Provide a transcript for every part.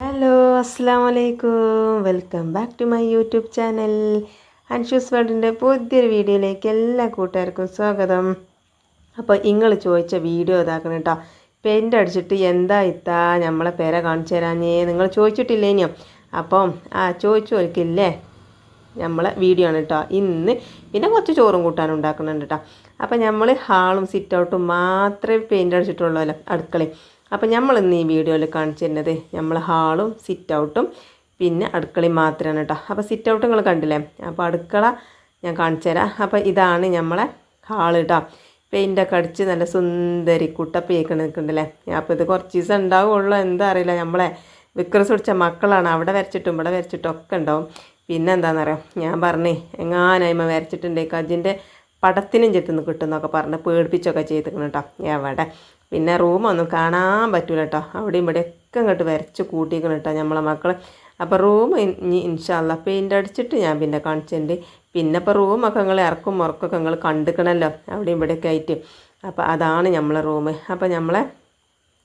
Hello അസ്സാം വലൈക്കും welcome back to my YouTube channel Anshu's വേൾഡിന്റെ പുതിയൊരു വീഡിയോയിലേക്ക് എല്ലാ കൂട്ടുകാർക്കും സ്വാഗതം. അപ്പോൾ നിങ്ങൾ ചോദിച്ച വീഡിയോ ഇതാക്കണം കേട്ടോ പെയിന്റ് അടിച്ചിട്ട് എന്താ ഇത്താ നമ്മളെ പേരെ കാണിച്ചു തരാഞ്ഞേ? നിങ്ങൾ ചോദിച്ചിട്ടില്ലേ ഇനിയും അപ്പം ആ ചോദിച്ചു നോക്കില്ലേ നമ്മളെ വീഡിയോ ആണ് കേട്ടോ ഇന്ന് പിന്നെ കുറച്ച് ചോറും കൂട്ടാനും ഉണ്ടാക്കുന്നുണ്ട് കേട്ടോ അപ്പം നമ്മൾ ഹാളും സിറ്റ് ഔട്ടും മാത്രമേ പെയിന്റ് അടിച്ചിട്ടുള്ളൂ അല്ല? അടുക്കളയും അപ്പം നമ്മൾ ഇന്ന് ഈ വീഡിയോയിൽ കാണിച്ചു തരുന്നത് നമ്മൾ ഹാളും സിറ്റ് ഔട്ടും പിന്നെ അടുക്കളയും മാത്രമാണ് കേട്ടോ അപ്പോൾ സിറ്റ് ഔട്ട് നിങ്ങൾ കണ്ടില്ലേ? അപ്പോൾ അടുക്കള ഞാൻ കാണിച്ചു തരാം. അപ്പോൾ ഇതാണ് നമ്മളെ ഹാൾ കേട്ടോ പെയിന്റൊക്കെ അടിച്ച് നല്ല സുന്ദരി കുട്ടപ്പയൊക്കെ നിൽക്കുന്നുണ്ടല്ലേ അപ്പോൾ ഇത് കുറച്ച് ദിവസം ഉണ്ടാവുള്ളൂ. എന്താ അറിയില്ല. നമ്മളെ വിക്രസ് പിടിച്ച മക്കളാണ്. അവിടെ വരച്ചിട്ടും ഇവിടെ വരച്ചിട്ടും ഒക്കെ ഉണ്ടാവും. പിന്നെ എന്താണെന്നറിയാം ഞാൻ പറഞ്ഞേ എങ്ങാനായ്മ വരച്ചിട്ടുണ്ട് കജിന്റെ പടത്തിനും ചെത്തുനിന്ന് കിട്ടുമെന്നൊക്കെ പറഞ്ഞ് പേടിപ്പിച്ചൊക്കെ ചെയ്തിരിക്കണം കേട്ടോ എവിടെ പിന്നെ റൂമൊന്നും കാണാൻ പറ്റില്ല കേട്ടോ അവിടെയും ഇവിടെയൊക്കെ ഇങ്ങോട്ട് വരച്ച് കൂട്ടിക്കണം കേട്ടോ നമ്മളെ മക്കൾ അപ്പോൾ റൂം ഇനി ഇൻഷാല്ല പെയിന്റ് അടിച്ചിട്ട് ഞാൻ പിന്നെ കാണിച്ചിട്ടുണ്ട് പിന്നെ ഇപ്പോൾ റൂമൊക്കെ നിങ്ങൾ ഇറക്കും മുറക്കൊക്കെ നിങ്ങൾ കണ്ടുക്കണമല്ലോ അവിടെയും ഇവിടെയൊക്കെ ആയിട്ട്. അപ്പോൾ അതാണ് നമ്മളെ റൂം അപ്പോൾ നമ്മളെ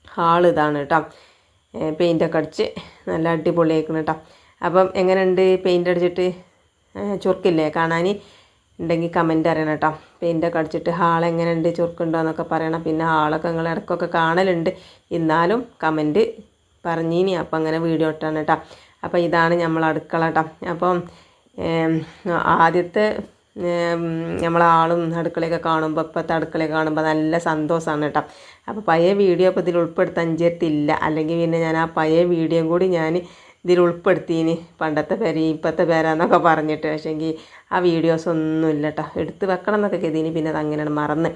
ഹാൾ ഇതാണ് കേട്ടോ പെയിന്റൊക്കെ അടിച്ച് നല്ല അടിപൊളിയായിരിക്കണം കേട്ടോ അപ്പം എങ്ങനെയുണ്ട് പെയിന്റ് അടിച്ചിട്ട്? ചുർക്കില്ലേ കാണാൻ ഉണ്ടെങ്കിൽ കമന്റ് അറിയണം കേട്ടോ. പെയിന്റൊക്കെ അടിച്ചിട്ട് ഹാൾ എങ്ങനെയുണ്ട് ചുരുക്കുണ്ടോ എന്നൊക്കെ പറയണം. പിന്നെ ഹാളൊക്കെ നിങ്ങൾ ഇടയ്ക്കൊക്കെ കാണലുണ്ട്. എന്നാലും കമന്റ് പറഞ്ഞിനി. അപ്പം അങ്ങനെ വീഡിയോ ഇട്ടാണ് കേട്ടോ. അപ്പോൾ ഇതാണ് നമ്മൾ അടുക്കള കേട്ടോ. അപ്പം ആദ്യത്തെ നമ്മളാളും അടുക്കളയൊക്കെ കാണുമ്പോൾ ഇപ്പോഴത്തെ അടുക്കളയൊക്കെ കാണുമ്പോൾ നല്ല സന്തോഷമാണ് കേട്ടോ. അപ്പോൾ പഴയ വീഡിയോ ഇപ്പോൾ ഇതിൽ ഉൾപ്പെടുത്താൻ ചേർത്തില്ല അല്ലെങ്കിൽ പിന്നെ ഞാൻ ആ പഴയ വീഡിയോയും കൂടി ഞാൻ ഇതിൽ ഉൾപ്പെടുത്തീന് പണ്ടത്തെ പേര് ഇപ്പോഴത്തെ പേരാന്നൊക്കെ പറഞ്ഞിട്ട്. പക്ഷേങ്കിൽ ആ വീഡിയോസ് ഒന്നും ഇല്ല കേട്ടോ എടുത്ത് വെക്കണം എന്നൊക്കെ കരുതിന്. പിന്നെ അത് അങ്ങനെയാണ് മറന്ന്.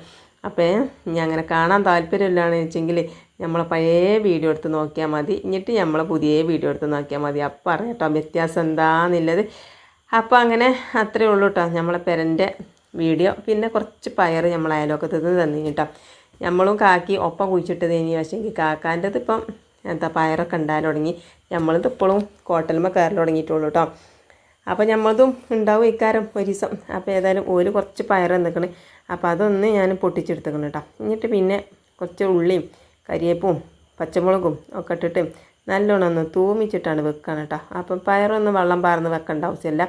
അപ്പോൾ ഇനി അങ്ങനെ കാണാൻ താല്പര്യമില്ലാന്ന് വെച്ചെങ്കിൽ നമ്മളെ പഴയ വീഡിയോ എടുത്ത് നോക്കിയാൽ മതി. എന്നിട്ട് നമ്മളെ പുതിയ വീഡിയോ എടുത്ത് നോക്കിയാൽ മതി. അപ്പം അറിയാം കേട്ടോ വ്യത്യാസം എന്താണെന്നുള്ളത് അപ്പോൾ അങ്ങനെ അത്രയേ ഉള്ളൂ കേട്ടോ നമ്മളെ പെരന്റെ വീഡിയോ. പിന്നെ കുറച്ച് പയർ നമ്മൾ അയലോക്കത്ത് നിന്ന് തന്നിന് കേട്ടോ നമ്മളും കാക്കി ഒപ്പം കുഴിച്ചിട്ടത് ഇനി പക്ഷേ കാക്കാന്റെത് ഇപ്പം എന്താ പയറൊക്കെ ഉണ്ടാകാൻ തുടങ്ങി നമ്മളിത് ഇപ്പോഴും കോട്ടലുമ്പോൾ കയറി തുടങ്ങിയിട്ടുള്ളൂ കേട്ടോ അപ്പോൾ നമ്മളതും ഉണ്ടാവും ഇക്കാരം ഒരു ദിവസം. അപ്പോൾ ഏതായാലും ഒരു കുറച്ച് പയർ നിൽക്കണേ അപ്പോൾ അതൊന്ന് ഞാൻ പൊട്ടിച്ചെടുത്തേക്കണം കേട്ടോ എന്നിട്ട് പിന്നെ കുറച്ച് ഉള്ളിയും കരിയേപ്പും പച്ചമുളകും ഒക്കെ ഇട്ടിട്ട് നല്ലോണം ഒന്ന് തൂമിച്ചിട്ടാണ് വെക്കാൻ കേട്ടോ അപ്പം പയറൊന്നും വെള്ളം പാർന്ന് വെക്കേണ്ട ആവശ്യമില്ല.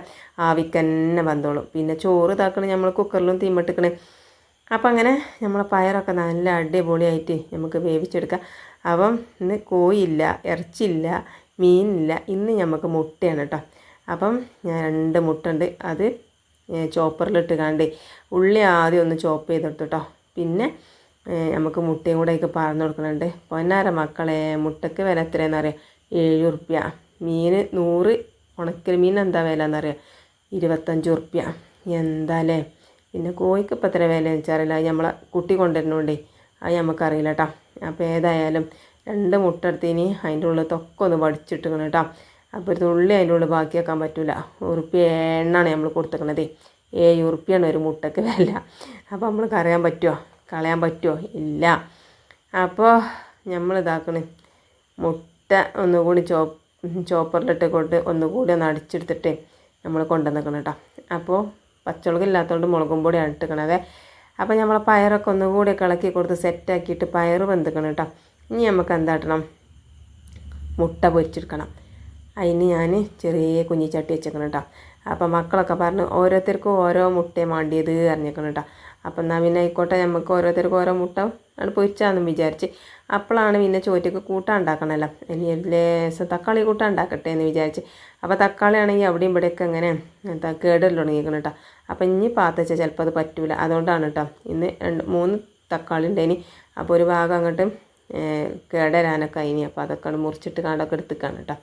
ആവിക്കന്നെ വന്നോളും പിന്നെ ചോറ് ഇതാക്കണേ നമ്മൾ കുക്കറിലും തീമിട്ടിക്കണേ. അപ്പം അങ്ങനെ നമ്മൾ പയറൊക്കെ നല്ല അടിപൊളിയായിട്ട് നമുക്ക് വേവിച്ചെടുക്കാം. അപ്പം ഇന്ന് കോയില്ല ഇറച്ചില്ല മീനില്ല ഇന്ന് നമുക്ക് മുട്ടയാണ് കേട്ടോ അപ്പം ഞാൻ രണ്ട് മുട്ട ഉണ്ട് അത് ചോപ്പറിലിട്ട് കണ്ട് ഉള്ളി ആദ്യം ഒന്ന് ചോപ്പ് ചെയ്തെടുത്തു കേട്ടോ പിന്നെ നമുക്ക് മുട്ടയും കൂടെ ഒക്കെ പറഞ്ഞു കൊടുക്കുന്നുണ്ട് പൊന്നാര മക്കളെ മുട്ടയ്ക്ക് വില എത്രയാണെന്ന് അറിയാം? ഏഴ് ഉറുപ്പ്യ മീൻ നൂറ് ഉണക്കൽ മീൻ എന്താ വില എന്നറിയാം ഇരുപത്തഞ്ച് ഉറുപ്യ എന്താല്ലേ പിന്നെ കോഴിക്ക് ഇപ്പം എത്ര വില വെച്ചറിയില്ല നമ്മളെ കുട്ടി കൊണ്ടുവരുന്നോണ്ടേ അത് നമുക്കറിയില്ല കേട്ടോ. അപ്പോൾ ഏതായാലും രണ്ട് മുട്ട എടുത്തിന് അതിന്റെ ഉള്ളിൽ തൊക്കെ ഒന്ന് വടിച്ചിട്ടിക്കണം കേട്ടോ. അപ്പോൾ ഒരു തുള്ളി അതിന്റെ ഉള്ളിൽ ബാക്കിയാക്കാൻ പറ്റില്ല ഉറുപ്പി എണ്ണാണ് നമ്മൾ കൊടുത്തേക്കണത് ഏഴ് ഉറുപ്പിയാണ് ഒരു മുട്ടയ്ക്ക് വില. അപ്പോൾ നമ്മൾ കറിയാൻ പറ്റുമോ? കളയാൻ പറ്റുമോ? ഇല്ല. അപ്പോൾ നമ്മൾ ഇതാക്കണേ. മുട്ട ഒന്നുകൂടി ചോ ചോപ്പറിലിട്ട് കൊണ്ട് ഒന്നുകൂടി ഒന്ന് അടിച്ചെടുത്തിട്ട് നമ്മൾ കൊണ്ടുവന്നേക്കണം കേട്ടോ. അപ്പോൾ പച്ചമുളക് ഇല്ലാത്തതുകൊണ്ട് മുളകും പൊടിയാണ് ഇട്ടിക്കണത്. അപ്പോൾ നമ്മൾ പയറൊക്കെ ഒന്നുകൂടി ഇളക്കി കൊടുത്ത് സെറ്റാക്കിയിട്ട് പയർ വെന്തിക്കണം കേട്ടോ ഇനി നമുക്ക് എന്താട്ടണം? മുട്ട പൊരിച്ചെടുക്കണം. അതിന് ഞാൻ ചെറിയ കുഞ്ഞിച്ചട്ടി വെച്ചേക്കണം കേട്ടോ അപ്പോൾ മക്കളൊക്കെ പറഞ്ഞു ഓരോരുത്തർക്കും ഓരോ മുട്ടയും വേണ്ടിയത് അറിഞ്ഞേക്കണം കേട്ടോ അപ്പം എന്നാൽ പിന്നെ ആയിക്കോട്ടെ നമുക്ക് ഓരോരുത്തർക്കും ഓരോ മുട്ട ആണ് പൊരിച്ചാന്നും വിചാരിച്ച്. അപ്പോഴാണ് പിന്നെ ചോറ്റക്ക് കൂട്ടാൻ ഉണ്ടാക്കണമല്ലോ ഇനി ലേശം തക്കാളി കൂട്ടാൻ ഉണ്ടാക്കട്ടെ എന്ന് വിചാരിച്ച്. അപ്പോൾ തക്കാളി ആണെങ്കിൽ അവിടെയും ഇവിടെയൊക്കെ ഇങ്ങനെ എന്താ കേടല്ലോ തുടങ്ങിയിരിക്കണം കേട്ടോ അപ്പം ഇനി പാത്തച്ച ചിലപ്പോൾ അത് പറ്റൂല. അതുകൊണ്ടാണ് കേട്ടോ ഇന്ന് രണ്ട് മൂന്ന് തക്കാളി ഉണ്ടേനി അപ്പോൾ ഒരു ഭാഗം അങ്ങോട്ട് കേടരാനൊക്കെ അതിനി അപ്പോൾ അതൊക്കെ മുറിച്ചിട്ട് കാണ്ടൊക്കെ എടുത്തിക്കാണ് കേട്ടോ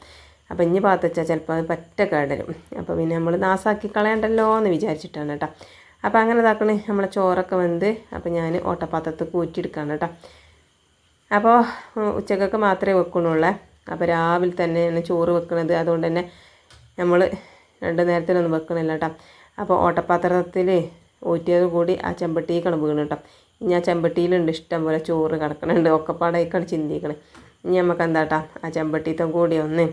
അപ്പോൾ ഇനി പാത്തച്ചാൽ ചിലപ്പോൾ അത് പറ്റ കേടരും. അപ്പോൾ പിന്നെ നമ്മൾ നാസാക്കി കളയണ്ടല്ലോ എന്ന് വിചാരിച്ചിട്ടാണ് കേട്ടോ അപ്പോൾ അങ്ങനെ ഇതാക്കണേ നമ്മളെ ചോറൊക്കെ വെന്ത് അപ്പോൾ ഞാൻ ഓട്ടപ്പാത്രത്തിൽ കൂറ്റിയെടുക്കാണ് കേട്ടോ. അപ്പോൾ ഉച്ചക്കൊക്കെ മാത്രമേ വെക്കണുള്ളേ. അപ്പോൾ രാവിലെ തന്നെയാണ് ചോറ് വെക്കണത്. അതുകൊണ്ട് തന്നെ നമ്മൾ രണ്ട് നേരത്തിനൊന്നും വെക്കണില്ല കേട്ടോ. അപ്പോൾ ഓട്ടപ്പാത്രത്തിൽ ഊറ്റിയത് കൂടി ആ ചെമ്പട്ടിക്കാണ് വീണ് കേട്ടോ. ഇനി ആ ചെമ്പട്ടിയിലുണ്ട് ഇഷ്ടം പോലെ ചോറ് കിടക്കണുണ്ട്. ഒക്കെപ്പാടായിക്കാണ് ചിന്തിക്കണേ. ഇനി നമുക്ക് എന്താ കേട്ടോ ആ ചെമ്പട്ടിത്തം കൂടി ഒന്ന്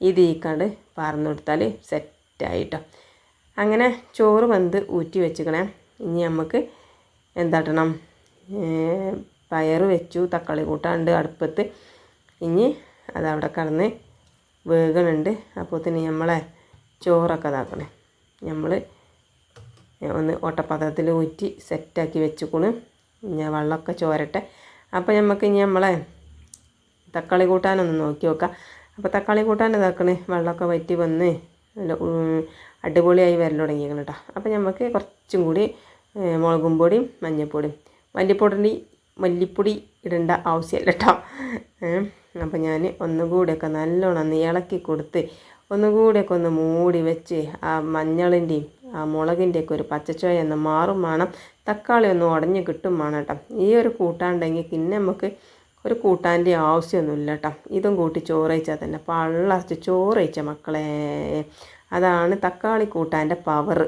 ഇതിക്കാണ്ട് പറഞ്ഞു കൊടുത്താൽ സെറ്റായിട്ടോ അങ്ങനെ ചോറ് വെന്ത് ഊറ്റി വെച്ചിക്കണേ. ഇനി നമുക്ക് എന്താട്ടണം? പയർ വെച്ചു തക്കാളി കൂട്ടാണ്ട് അടുപ്പത്ത്. ഇനി അതവിടെ കിടന്ന് വേഗണുണ്ട് അപ്പോൾ തന്നെ നമ്മളെ ചോറൊക്കെ ഇതാക്കണേ. നമ്മൾ ഒന്ന് ഓട്ടപ്പാത്രത്തിൽ ഊറ്റി സെറ്റാക്കി വെച്ചുക്കണ്. ഞാൻ വെള്ളമൊക്കെ ചോരട്ടെ. അപ്പോൾ നമുക്ക് ഇനി നമ്മളെ തക്കാളി കൂട്ടാനൊന്ന് നോക്കി നോക്കാം. അപ്പോൾ തക്കാളി കൂട്ടാൻ ഇതാക്കണേ. വെള്ളമൊക്കെ വറ്റി വന്ന് അടിപൊളിയായി വരൽ തുടങ്ങിയേക്കണം കേട്ടോ അപ്പോൾ നമുക്ക് കുറച്ചും കൂടി മുളകും പൊടിയും മഞ്ഞൾപ്പൊടിയും മല്ലിപ്പൊടി മല്ലിപ്പൊടി ഇടേണ്ട ആവശ്യമില്ല കേട്ടോ അപ്പോൾ ഞാൻ ഒന്നുകൂടിയൊക്കെ നല്ലോണം ഒന്ന് ഇളക്കി കൊടുത്ത് ഒന്നുകൂടിയൊക്കെ ഒന്ന് മൂടി വെച്ച് ആ മഞ്ഞളിന്റെയും ആ മുളകിന്റെയൊക്കെ ഒരു പച്ചച്ചോയ ഒന്ന് മാറും വേണം. തക്കാളി ഒന്ന് ഉടഞ്ഞ് കിട്ടും വേണം കേട്ടോ ഈ ഒരു കൂട്ടാണ്ടെങ്കിൽ പിന്നെ നമുക്ക് ഒരു കൂട്ടാന്റെ ആവശ്യമൊന്നുമില്ല കേട്ടോ ഇതും കൂട്ടി ചോറയിച്ചാൽ തന്നെ പള്ളറച്ച് ചോറയിച്ച മക്കളെ. അതാണ് തക്കാളി കൂട്ടാന്റെ പവർ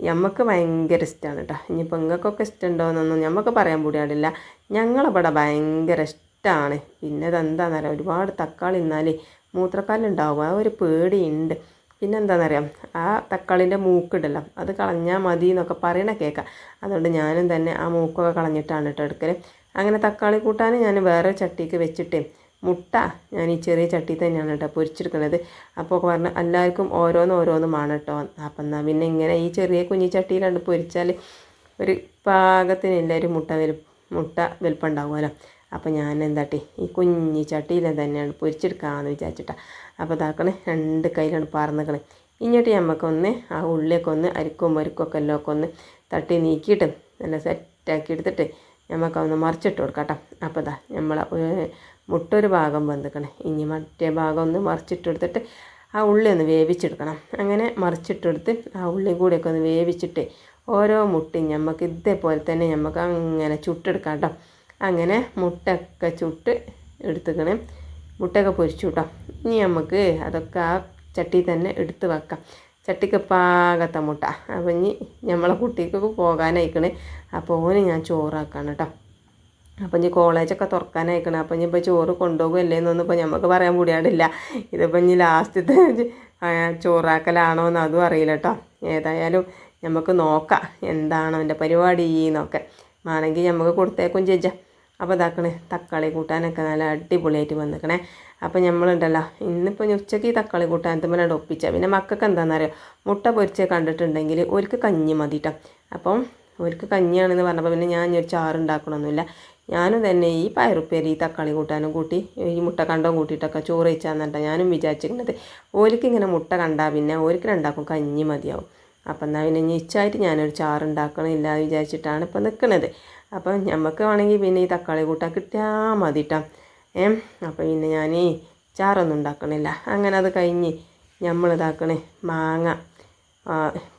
നമുക്ക് ഭയങ്കര ഇഷ്ടമാണ് കേട്ടോ ഇനിയിപ്പോൾ നിങ്ങൾക്കൊക്കെ ഇഷ്ടമുണ്ടോയെന്നൊന്നും നമുക്ക് പറയാൻ കൂടിയാടില്ല ഞങ്ങളിവിടെ ഭയങ്കര ഇഷ്ടമാണ് പിന്നെ അതെന്താണെന്നറിയാം ഒരുപാട് തക്കാളി ഇന്നാലേ മൂത്രക്കാലുണ്ടാവും ആ ഒരു പേടിയുണ്ട്. പിന്നെ എന്താണെന്നറിയാം ആ തക്കാളിന്റെ മൂക്കിടല്ലോ അത് കളഞ്ഞാൽ മതി എന്നൊക്കെ പറയണ കേൾക്കാം അതുകൊണ്ട് ഞാനും തന്നെ ആ മൂക്കൊക്കെ കളഞ്ഞിട്ടാണ് കേട്ടോ എടുക്കൽ അങ്ങനെ തക്കാളി കൂട്ടാൻ ഞാൻ വേറെ ചട്ടിക്ക് വെച്ചിട്ട് മുട്ട ഞാൻ ഈ ചെറിയ ചട്ടി തന്നെയാണ് കേട്ടോ പൊരിച്ചെടുക്കുന്നത് അപ്പോൾ പറഞ്ഞ എല്ലാവർക്കും ഓരോന്ന് ഓരോന്നും ആണ് കേട്ടോ അപ്പം എന്നാൽ പിന്നെ ഇങ്ങനെ ഈ ചെറിയ കുഞ്ഞി ചട്ടിയിലാണ്ട് പൊരിച്ചാൽ ഒരു പാകത്തിന് ഒരു മുട്ട വലു മുട്ട വലുപ്പം ഉണ്ടാവുമല്ലോ. അപ്പോൾ ഞാൻ എന്താട്ടി ഈ കുഞ്ഞി ചട്ടിയിൽ തന്നെയാണ് പൊരിച്ചെടുക്കാമെന്ന് വിചാരിച്ചിട്ടാണ് അപ്പോൾ ഇതാക്കണേ രണ്ട് കയ്യിലാണ് പറന്നിക്കണേ ഇങ്ങോട്ട് നമുക്കൊന്ന് ആ ഉള്ളിയൊക്കെ ഒന്ന് അരിക്കും മരുക്കൊക്കെ എല്ലാം ഒക്കെ ഒന്ന് തട്ടി നീക്കിയിട്ട് നല്ല സെറ്റാക്കി എടുത്തിട്ട് നമുക്കൊന്ന് മറിച്ചിട്ട് കൊടുക്കാം കേട്ടോ അപ്പോൾ ഇതാ നമ്മളെ മുട്ടൊരു ഭാഗം വന്നിക്കണം ഇനി മറ്റേ ഭാഗം ഒന്ന് മറിച്ചിട്ടെടുത്തിട്ട് ആ ഉള്ളി ഒന്ന് വേവിച്ചെടുക്കണം. അങ്ങനെ മറിച്ചിട്ടെടുത്ത് ആ ഉള്ളി കൂടെയൊക്കെ ഒന്ന് വേവിച്ചിട്ട് ഓരോ മുട്ടി നമുക്ക് ഇതേപോലെ തന്നെ നമുക്ക് അങ്ങനെ ചുട്ടെടുക്കാം കേട്ടോ. അങ്ങനെ മുട്ടയൊക്കെ ചുട്ട് എടുത്തുക്കണേ. മുട്ടയൊക്കെ പൊരിച്ചു കേട്ടോ. ഇനി നമുക്ക് അതൊക്കെ ആ ചട്ടി തന്നെ എടുത്ത് വെക്കാം. ചട്ടിക്ക് പാകത്ത മുട്ട. അപ്പം ഇനി നമ്മളെ കുട്ടിക്കൊക്കെ പോകാനായിക്കണേ. അപ്പോൾ ഓന് ഞാൻ ചോറാക്കാണ് കേട്ടോ. അപ്പം ഇനി കോളേജൊക്കെ തുറക്കാനായിക്കണം. അപ്പം ഇനി ഇപ്പോൾ ചോറ് കൊണ്ടുപോകുമല്ലേ എന്നൊന്നും ഇപ്പോൾ നമുക്ക് പറയാൻ കൂടിയാടില്ല ഇതിപ്പോൾ ഇനി ലാസ്റ്റത്തെ ചോറാക്കലാണോ എന്ന് അതും അറിയില്ല കേട്ടോ ഏതായാലും നമുക്ക് നോക്കാം എന്താണ് അവന്റെ പരിപാടി എന്നൊക്കെ. ആണെങ്കിൽ നമുക്ക് കൊടുത്തേക്കും ചേച്ചാ അപ്പോൾ ഇതാക്കണേ തക്കാളി കൂട്ടാനൊക്കെ നല്ല അടിപൊളിയായിട്ട് വന്നിക്കണേ. അപ്പോൾ നമ്മളുണ്ടല്ലോ ഇന്നിപ്പോൾ ഉച്ചയ്ക്ക് ഈ തക്കാളി കൂട്ടാനത്തുമ്പോൾ ഒപ്പിച്ച. പിന്നെ മക്കൾക്ക് എന്താണെന്നറിയോ മുട്ട പൊരിച്ച് കണ്ടിട്ടുണ്ടെങ്കിൽ ഒരിക്കൽ കഞ്ഞി മതി കേട്ടോ അപ്പം ഒരിക്കൽ കഞ്ഞിയാണെന്ന് പറഞ്ഞപ്പോൾ പിന്നെ ഞാൻ ഒരു ചാറ് ഉണ്ടാക്കണമൊന്നുമില്ല ഞാനും തന്നെ ഈ പയറുപ്പേരി തക്കാളി കൂട്ടാനും കൂട്ടി ഈ മുട്ട കണ്ടവും കൂട്ടിയിട്ടൊക്കെ ചോറ് വെച്ചാന്നിട്ടാണ് ഞാനും വിചാരിച്ചിരിക്കുന്നത്. ഓലിക്ക് ഇങ്ങനെ മുട്ട കണ്ടാൽ പിന്നെ ഓലിക്ക് രണ്ടാക്കും കഞ്ഞി മതിയാവും. അപ്പം എന്നാൽ പിന്നെ നിശ്ചയമായിട്ട് ഞാനൊരു ചാറ് ഉണ്ടാക്കണില്ല വിചാരിച്ചിട്ടാണ് ഇപ്പം നിൽക്കുന്നത് അപ്പം നമുക്ക് വേണമെങ്കിൽ പിന്നെ ഈ തക്കാളി കൂട്ടാൻ കിട്ടിയാൽ മതി കേട്ടോ ഏ അപ്പം പിന്നെ ഞാൻ ചാറൊന്നും ഉണ്ടാക്കണില്ല. അങ്ങനെ അത് കഴിഞ്ഞ് നമ്മൾ ഇതാക്കണേ മാങ്ങ.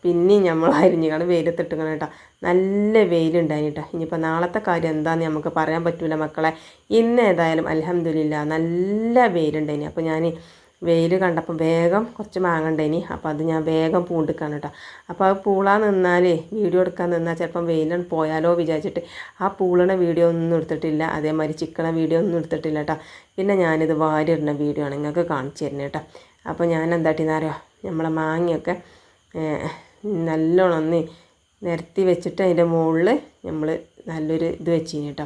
പിന്നെയും നമ്മൾ അരിഞ്ഞുകാണ് വെയിലത്തിട്ടുകണം കേട്ടോ നല്ല വെയിലുണ്ടായിന് കേട്ടോ ഇനിയിപ്പോൾ നാളത്തെ കാര്യം എന്താണെന്ന് നമുക്ക് പറയാൻ പറ്റില്ല മക്കളെ. ഇന്ന് ഏതായാലും അലഹമില്ല നല്ല വെയിലുണ്ടായിനി. അപ്പോൾ ഞാൻ വെയിൽ കണ്ടപ്പോൾ വേഗം കുറച്ച് മാങ്ങണ്ടേനി അപ്പോൾ അത് ഞാൻ വേഗം പൂണ്ടിക്കാണ് കേട്ടോ അപ്പോൾ ആ പൂളാ നിന്നാലേ വീഡിയോ എടുക്കാൻ നിന്നാൽ ചിലപ്പം വെയിലാണ് പോയാലോ വിചാരിച്ചിട്ട് ആ പൂളണ വീഡിയോ ഒന്നും എടുത്തിട്ടില്ല. അതേമാതിരി ചിക്കണ വീഡിയോ ഒന്നും എടുത്തിട്ടില്ല കേട്ടോ പിന്നെ ഞാനിത് വാരിടുന്ന വീഡിയോ ആണ്. നിങ്ങൾക്ക് കാണിച്ചു തരുന്നത് കേട്ടോ അപ്പോൾ ഞാൻ എന്താട്ടിന്നാരോ നമ്മളെ മാങ്ങയൊക്കെ നല്ലോണം ഒന്ന് നിരത്തി വെച്ചിട്ട് അതിന്റെ മുകളിൽ നമ്മൾ നല്ലൊരു ഇത് വെച്ചിന് കേട്ടോ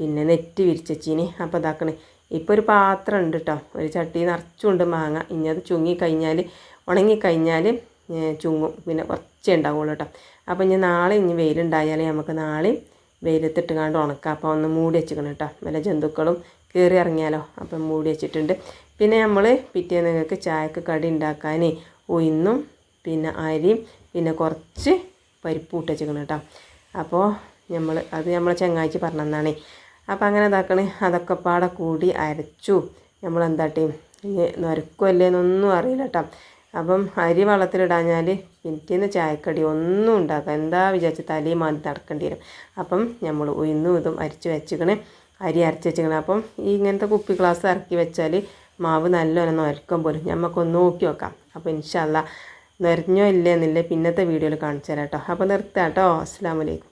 പിന്നെ നെറ്റ് വിരിച്ചീനി അപ്പോൾ ഇതാക്കണേ. ഇപ്പോൾ ഒരു പാത്രം ഉണ്ട് കേട്ടോ ഒരു ചട്ടി നിറച്ചുകൊണ്ട് മാങ്ങ. ഇനി അത് ചുങ്ങിക്കഴിഞ്ഞാൽ ഉണങ്ങിക്കഴിഞ്ഞാൽ ചുങ്ങും. പിന്നെ കുറച്ചേ ഉണ്ടാവുള്ളൂ കേട്ടോ അപ്പോൾ ഇനി നാളെ ഇനി വെയിലുണ്ടായാൽ നമുക്ക് നാളെയും വെയിലത്തിട്ട് കണ്ട് ഉണക്കാം. അപ്പോൾ ഒന്ന് മൂടി വെച്ചിക്കണം കേട്ടോ വല്ല ജന്തുക്കളും കയറി ഇറങ്ങിയാലോ? അപ്പം മൂടി വെച്ചിട്ടുണ്ട്. പിന്നെ നമ്മൾ പിറ്റേന്ന് നിങ്ങൾക്ക് ചായക്ക് കടി ഉണ്ടാക്കാൻ ഉയർന്നും പിന്നെ അരിയും പിന്നെ കുറച്ച് പരിപ്പ് ഇട്ടുവെച്ചിരിക്കണം കേട്ടോ അപ്പോൾ നമ്മൾ അത് നമ്മൾ ചങ്ങാഴ്ച പറഞ്ഞതാണ് അപ്പോൾ അങ്ങനെ ഇതാക്കണേ. അതൊക്കെ പാടെ കൂടി അരച്ചു. നമ്മൾ എന്താട്ടി നൊരക്കുമല്ലേ എന്നൊന്നും അറിയില്ല കേട്ടോ അപ്പം അരി വെള്ളത്തിലിടാഞ്ഞാൽ പിറ്റേന്ന് ചായക്കടി ഒന്നും ഉണ്ടാക്കാം എന്താ വിചാരിച്ച് തലയും മാന്തി നടക്കേണ്ടി വരും. അപ്പം നമ്മൾ ഉയർന്നും ഇതും അരിച്ച് വെച്ചിക്കണേ. അരി അരച്ച് വെച്ചിക്കണേ. അപ്പം ഈ ഇങ്ങനത്തെ കുപ്പി ഗ്ലാസ് ഇറക്കി വെച്ചാൽ മാവ് നല്ലോണം നൊരക്കം പോലും നമുക്കൊന്ന് നോക്കി വെക്കാം അപ്പോൾ ഇൻഷല്ല നിറഞ്ഞോ ഇല്ലേ എന്നില്ലേ പിന്നത്തെ വീഡിയോയിൽ കാണിച്ചു തരാം കേട്ടോ. അപ്പോൾ നിർത്താം കേട്ടോ. അസ്സാം വലൈക്കും